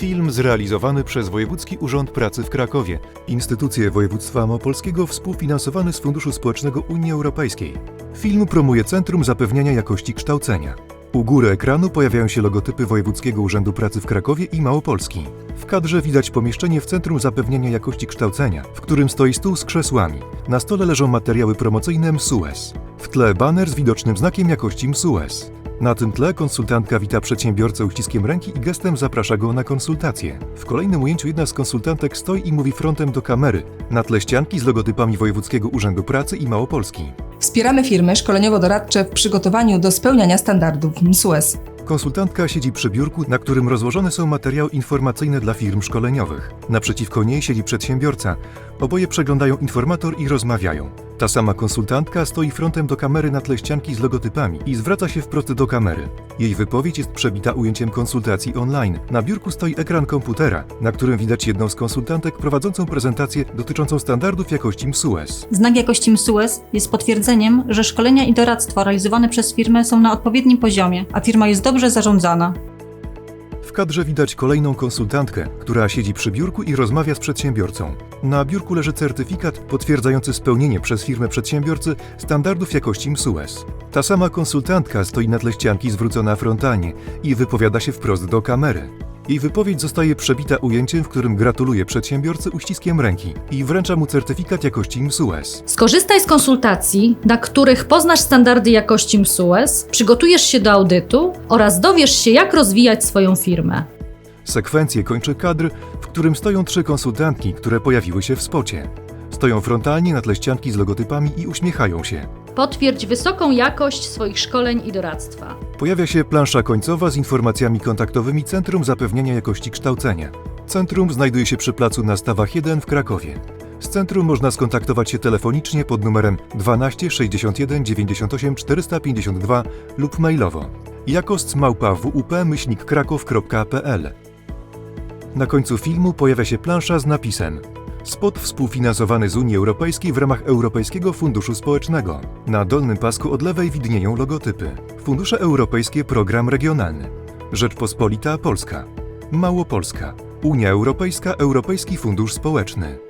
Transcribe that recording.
Film zrealizowany przez Wojewódzki Urząd Pracy w Krakowie, instytucję województwa małopolskiego współfinansowany z Funduszu Społecznego Unii Europejskiej. Film promuje Centrum Zapewniania Jakości Kształcenia. U góry ekranu pojawiają się logotypy Wojewódzkiego Urzędu Pracy w Krakowie i Małopolski. W kadrze widać pomieszczenie w Centrum Zapewniania Jakości Kształcenia, w którym stoi stół z krzesłami. Na stole leżą materiały promocyjne MSUES. W tle baner z widocznym znakiem jakości MSUES. Na tym tle konsultantka wita przedsiębiorcę uściskiem ręki i gestem zaprasza go na konsultację. W kolejnym ujęciu jedna z konsultantek stoi i mówi frontem do kamery, na tle ścianki z logotypami Wojewódzkiego Urzędu Pracy i Małopolski. Wspieramy firmy szkoleniowo-doradcze w przygotowaniu do spełniania standardów MSUES. Konsultantka siedzi przy biurku, na którym rozłożone są materiały informacyjne dla firm szkoleniowych. Naprzeciwko niej siedzi przedsiębiorca. Oboje przeglądają informator i rozmawiają. Ta sama konsultantka stoi frontem do kamery na tle ścianki z logotypami i zwraca się wprost do kamery. Jej wypowiedź jest przebita ujęciem konsultacji online. Na biurku stoi ekran komputera, na którym widać jedną z konsultantek prowadzącą prezentację dotyczącą standardów jakości MSUES. Znak jakości MSUES jest potwierdzeniem, że szkolenia i doradztwo realizowane przez firmę są na odpowiednim poziomie, a firma jest dobrze zarządzana. W kadrze widać kolejną konsultantkę, która siedzi przy biurku i rozmawia z przedsiębiorcą. Na biurku leży certyfikat potwierdzający spełnienie przez firmę przedsiębiorcy standardów jakości MSUES. Ta sama konsultantka stoi na tle ścianki zwrócona frontalnie i wypowiada się wprost do kamery. Jej wypowiedź zostaje przebita ujęciem, w którym gratuluje przedsiębiorcy uściskiem ręki i wręcza mu certyfikat jakości MSUES. Skorzystaj z konsultacji, na których poznasz standardy jakości MSUES, przygotujesz się do audytu oraz dowiesz się, jak rozwijać swoją firmę. Sekwencję kończy kadr, w którym stoją trzy konsultantki, które pojawiły się w spocie. Stoją frontalnie na tle ścianki z logotypami i uśmiechają się. Potwierdź wysoką jakość swoich szkoleń i doradztwa. Pojawia się plansza końcowa z informacjami kontaktowymi Centrum Zapewniania Jakości Kształcenia. Centrum znajduje się przy placu na Stawach 1 w Krakowie. Z centrum można skontaktować się telefonicznie pod numerem 12 61 98 452 lub mailowo jakostmałpa.wup-kraków.pl Na końcu filmu pojawia się plansza z napisem Spot współfinansowany z Unii Europejskiej w ramach Europejskiego Funduszu Społecznego. Na dolnym pasku od lewej widnieją logotypy. Fundusze Europejskie Program Regionalny. Rzeczpospolita Polska. Małopolska. Unia Europejska Europejski Fundusz Społeczny.